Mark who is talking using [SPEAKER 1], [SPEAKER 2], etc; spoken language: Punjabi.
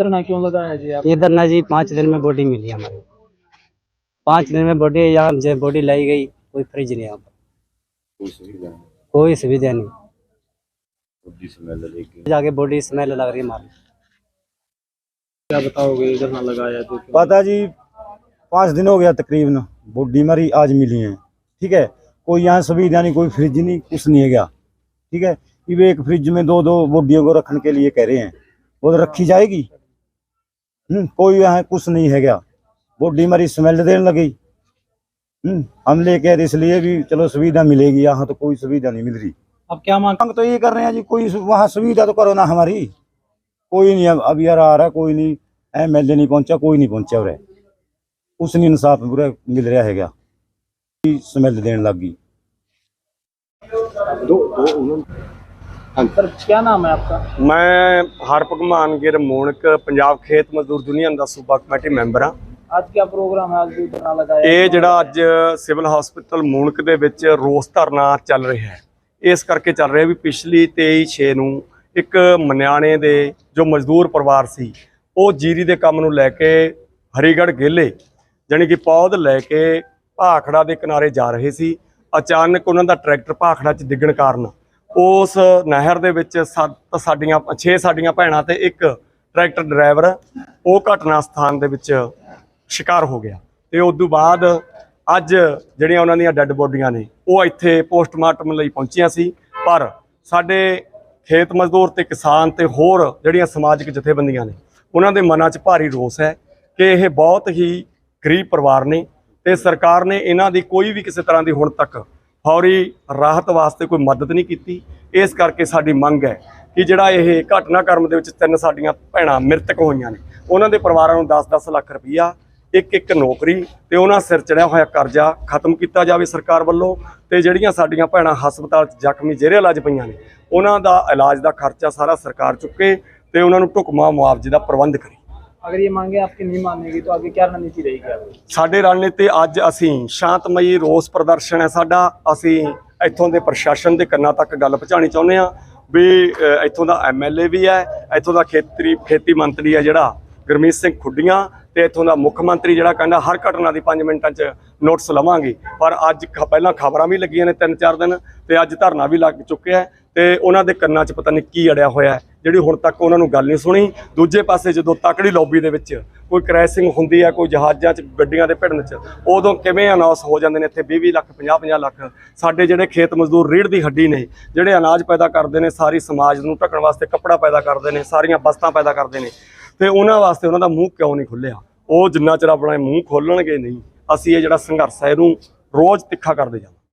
[SPEAKER 1] धरना क्यों लगाया जी आप
[SPEAKER 2] इधर ना जी पाँच दिन में बॉडी मिली हमारे पाँच दिन में बॉडी यहाँ जब बॉडी लाई गई कोई फ्रिज नहीं यहाँ पर। कोई सुविधा नहीं। जाके बॉडी स्मेल लग रही है हमारी।
[SPEAKER 1] क्या बताओगे धरना लगाया तो
[SPEAKER 3] पता जी पाँच दिन हो गया तकरीबन। बॉडी हमारी आज मिली है। ठीक है? कोई यहाँ सुविधा नहीं कोई फ्रिज नहीं कुछ नहीं है गया ठीक है? ये एक फ्रिज में दो दो बॉडियों को रखने के लिए कह रहे हैं। वो तो रखी जाएगी। कोई यहाँ कुछ नहीं है गया बॉडी हमारी स्मेल देने लगी। हम्म, हम लेके इसलिए भी चलो सुविधा मिलेगी। यहाँ तो कोई सुविधा नहीं मिल रही।
[SPEAKER 1] अब क्या मांग
[SPEAKER 3] तो ये कर रहे हैं जी कोई वहाँ सुविधा तो करो ना हमारी। कोई नहीं अब अब यार आ रहा कोई नहीं। एम एल नहीं पहुँचा कोई नहीं पहुँचा उरे कुछ नहीं इंसाफ पूरा मिल रहा है क्या? स्मेल देने लग। गई
[SPEAKER 1] सर क्या नाम है आपका
[SPEAKER 4] ਮੈਂ ਹਰ ਭਗਵਾਨ ਗਿਰ ਮੋਣਕ ਪੰਜਾਬ ਖੇਤ ਮਜ਼ਦੂਰ ਯੂਨੀਅਨ ਦਾ ਸੂਬਾ ਕਮੇਟੀ ਮੈਂਬਰ ਹਾਂ
[SPEAKER 1] आज क्या प्रोग्राम है आज भी धरना लगाया
[SPEAKER 4] ਇਹ ਜਿਹੜਾ ਅੱਜ ਸਿਵਲ ਹਸਪੀਟਲ ਮੂਣਕ ਦੇ ਵਿੱਚ ਰੋਸ ਧਰਨਾ ਚੱਲ ਰਿਹਾ ਹੈ ਇਸ ਕਰਕੇ ਚੱਲ ਰਿਹਾ ਵੀ ਪਿਛਲੀ 23 6 ਨੂੰ ਇੱਕ ਮਨਿਆਣੇ ਦੇ ਜੋ ਮਜ਼ਦੂਰ ਪਰਿਵਾਰ ਸੀ ਉਹ ਜੀਰੀ ਦੇ ਕੰਮ ਨੂੰ ਲੈ ਕੇ ਹਰੀਗੜ੍ਹ ਗੇਲੇ ਜਾਣੀ ਕਿ ਪੌਦ ਲੈ ਕੇ ਭਾਖੜਾ ਦੇ ਕਿਨਾਰੇ ਜਾ ਰਹੇ ਸੀ ਅਚਾਨਕ ਉਹਨਾਂ ਦਾ ਟਰੈਕਟਰ ਭਾਖੜਾ 'ਚ ਡਿੱਗਣ ਕਾਰਨ ਉਸ ਨਹਿਰ ਦੇ ਵਿੱਚ ਸੱਤ ਸਾਡੀਆਂ 6 ਸਾਡੀਆਂ ਭੈਣਾਂ ਤੇ ਇੱਕ ਟਰੈਕਟਰ ਡਰਾਈਵਰ, ਉਹ ਘਟਨਾ ਸਥਾਨ ਦੇ ਵਿੱਚ ਸ਼ਿਕਾਰ ਹੋ ਗਿਆ। ਤੇ ਉਸ ਤੋਂ ਬਾਅਦ ਅੱਜ ਜਿਹੜੀਆਂ ਉਹਨਾਂ ਦੀਆਂ ਡੈੱਡ ਬੋਡੀਆਂ ਨੇ, ਉਹ ਇੱਥੇ ਪੋਸਟਮਾਰਟਮ ਲਈ ਪਹੁੰਚੀਆਂ ਸੀ। ਪਰ ਸਾਡੇ ਖੇਤ ਮਜ਼ਦੂਰ ਤੇ ਕਿਸਾਨ ਤੇ ਹੋਰ ਜਿਹੜੀਆਂ ਸਮਾਜਿਕ ਜਥੇਬੰਦੀਆਂ ਨੇ, ਉਹਨਾਂ ਦੇ ਮਨਾਂ 'ਚ ਭਾਰੀ ਰੋਸ ਹੈ ਕਿ ਇਹ ਬਹੁਤ ਹੀ ਗਰੀਬ ਪਰਿਵਾਰ ਨੇ ਤੇ ਸਰਕਾਰ ਨੇ ਇਹਨਾਂ ਦੀ ਕੋਈ ਵੀ ਕਿਸੇ ਤਰ੍ਹਾਂ ਦੀ ਹੁਣ ਤੱਕ ਫੌਰੀ ਰਾਹਤ ਵਾਸਤੇ ਕੋਈ ਮਦਦ ਨਹੀਂ ਕੀਤੀ। ਇਸ ਕਰਕੇ ਸਾਡੀ ਮੰਗ ਹੈ ਕਿ ਜਿਹੜਾ ਇਹ ਘਟਨਾਕ੍ਰਮ ਦੇ ਵਿੱਚ ਤਿੰਨ ਸਾਡੀਆਂ ਭੈਣਾਂ ਮ੍ਰਿਤਕ ਹੋਈਆਂ ਨੇ, ਉਹਨਾਂ ਦੇ ਪਰਿਵਾਰਾਂ ਨੂੰ 10-10 ਲੱਖ ਰੁਪਈਆ ਇੱਕ ਇੱਕ ਨੌਕਰੀ ਤੇ ਉਹਨਾਂ ਸਿਰ ਚੜਿਆ ਹੋਇਆ ਕਰਜ਼ਾ ਖਤਮ ਕੀਤਾ ਜਾਵੇ ਸਰਕਾਰ ਵੱਲੋਂ ਤੇ ਜਿਹੜੀਆਂ ਸਾਡੀਆਂ ਭੈਣਾਂ ਹਸਪਤਾਲ 'ਚ ਜ਼ਖਮੀ ਜਿਹੜੇ ਇਲਾਜ ਪਈਆਂ ਨੇ, ਉਹਨਾਂ ਦਾ ਇਲਾਜ ਦਾ ਖਰਚਾ ਸਾਰਾ ਸਰਕਾਰ ਚੁੱਕੇ ਤੇ ਉਹਨਾਂ ਨੂੰ ਢੁਕਮਾ ਮੁਆਵਜ਼ੇ ਦਾ ਪ੍ਰਬੰਧ ਕਰੇ।
[SPEAKER 1] ਅਗਰ ਇਹ ਮੰਗੇ ਆਪਕੀ ਨਹੀਂ ਮੰਨੇਗੀ, ਤਾਂ ਅੱਗੇ ਕੀ ਰਣਨੀਤੀ ਰਹੇਗੀ ਆਪਕੀ
[SPEAKER 4] ਸਾਡੇ ਰਣਨੀਤੀ ਅੱਜ ਅਸੀਂ ਸ਼ਾਂਤਮਈ ਰੋਸ ਪ੍ਰਦਰਸ਼ਨ ਹੈ ਸਾਡਾ। ਅਸੀਂ ਇੱਥੋਂ ਦੇ ਪ੍ਰਸ਼ਾਸਨ ਦੇ ਕੰਨਾਂ ਤੱਕ ਗੱਲ ਪਹੁੰਚਾਣੀ ਚਾਹੁੰਦੇ ਆ ਵੀ ਇੱਥੋਂ ਦਾ ਐਮਐਲਏ ਵੀ ਹੈ, ਇੱਥੋਂ ਦਾ ਖੇਤਰੀ ਖੇਤੀ ਮੰਤਰੀ ਹੈ ਜਿਹੜਾ ਗਰਮੀਤ ਸਿੰਘ ਖੁੱਡੀਆਂ ਤੇ ਇੱਥੋਂ ਦਾ ਮੁੱਖ ਮੰਤਰੀ ਜਿਹੜਾ ਕਹਿੰਦਾ ਹਰ ਘਟਨਾ ਦੀ 5 ਮਿੰਟਾਂ 'ਚ ਨੋਟਸ ਲਵਾਂਗੇ। ਪਰ ਅੱਜ ਪਹਿਲਾਂ ਖਬਰਾਂ ਵੀ ਲੱਗੀਆਂ ਨੇ 3-4 ਦਿਨ ਤੇ ਅੱਜ ਧਰਨਾ ਵੀ ਲੱਗ ਚੁੱਕਿਆ ਤੇ ਉਹਨਾਂ ਦੇ ਕੰਨਾਂ 'ਚ ਪਤਾ ਨਹੀਂ ਕੀ ਅੜਿਆ ਹੋਇਆ ਜਿਹੜੀ ਹੁਣ ਤੱਕ ਉਹਨਾਂ ਨੂੰ ਗੱਲ ਨਹੀਂ ਸੁਣੀ, ਦੂਜੇ ਪਾਸੇ ਜਦੋਂ ਤਕੜੀ ਲੌਬੀ ਦੇ ਵਿੱਚ ਕੋਈ ਕ੍ਰੈਸ਼ਿੰਗ ਹੁੰਦੀ ਹੈ ਕੋਈ ਜਹਾਜ਼ਾਂ 'ਚ ਗੱਡੀਆਂ ਦੇ ਭਿੜਨ 'ਚ, ਉਦੋਂ ਕਿਵੇਂ ਅਨਾਉਂਸ ਹੋ ਜਾਂਦੇ ਨੇ ਇੱਥੇ 20-20 ਲੱਖ 50-50 ਲੱਖ? ਸਾਡੇ ਜਿਹੜੇ ਖੇਤ ਮਜ਼ਦੂਰ ਰੀੜ ਦੀ ਹੱਡੀ ਨੇ, ਜਿਹੜੇ ਅਨਾਜ ਪੈਦਾ ਕਰਦੇ ਨੇ, ਸਾਰੀ ਸਮਾਜ ਨੂੰ ਢੱਕਣ ਵਾਸਤੇ ਕੱਪੜਾ ਪੈਦਾ ਕਰਦੇ ਨੇ, ਸਾਰੀਆਂ ਬਸਤਾਂ ਪੈਦਾ ਕਰਦੇ ਨੇ, ਤੇ ਉਹਨਾਂ ਵਾਸਤੇ ਉਹਨਾਂ ਦਾ ਮੂੰਹ ਕਿਉਂ ਨਹੀਂ ਖੁੱਲਿਆ ਉਹ ਜਿੰਨਾ ਚਿਰ ਆਪਣਾ ਮੂੰਹ ਖੋਲਣਗੇ ਨਹੀਂ, ਅਸੀਂ ਇਹ ਜਿਹੜਾ ਸੰਘਰਸ਼ ਹੈ ਇਹਨੂੰ ਰੋਜ਼ ਤਿੱਖਾ ਕਰਦੇ ਜਾਂਦੇ